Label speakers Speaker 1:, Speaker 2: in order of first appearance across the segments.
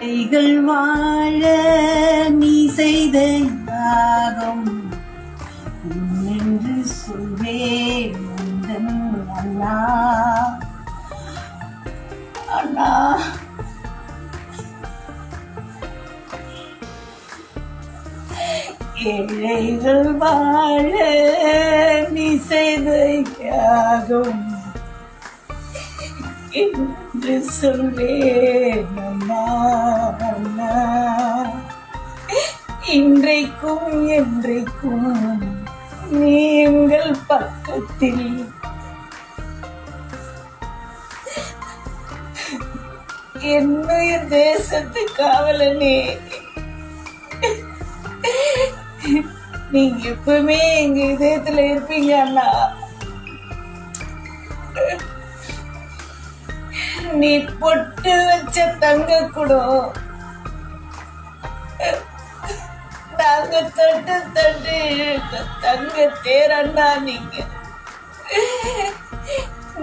Speaker 1: கைகள் வாழ நீ செய்த யாகம். என்று சொல்வேன் அண்ணா. அண்ணா. ஏழைகள் வாழ நீ செய்த யாகம். என்று சொல்வேன் அண்ணா அண்ணா இன்றைக்கும் என்றைக்கும் நீ எங்கள் பக்கத்தில் என்னுடைய தேசத்து காவலனே. நீங்க எப்பவுமே எங்க இதயத்துல இருப்பீங்க அண்ணா. நீ பொட்டு வச்ச தங்க குடம் நாங்க தட்டு தட்டு இழுத்த தங்க தேரண்டா நீங்க.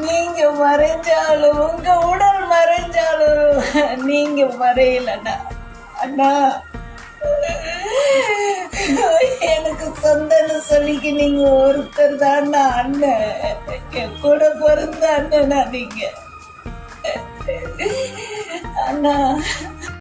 Speaker 1: நீங்க மறைஞ்சாலும் உங்க உடல் மறைஞ்சாலும் நீங்க மறையலண்ணா. அண்ணா. எனக்கு சொந்தன்னு சொல்லிக்க நீங்க ஒருத்தர் தான் அண்ணன். என் கூட பிறந்த அண்ணனா நீங்க. அண்ணா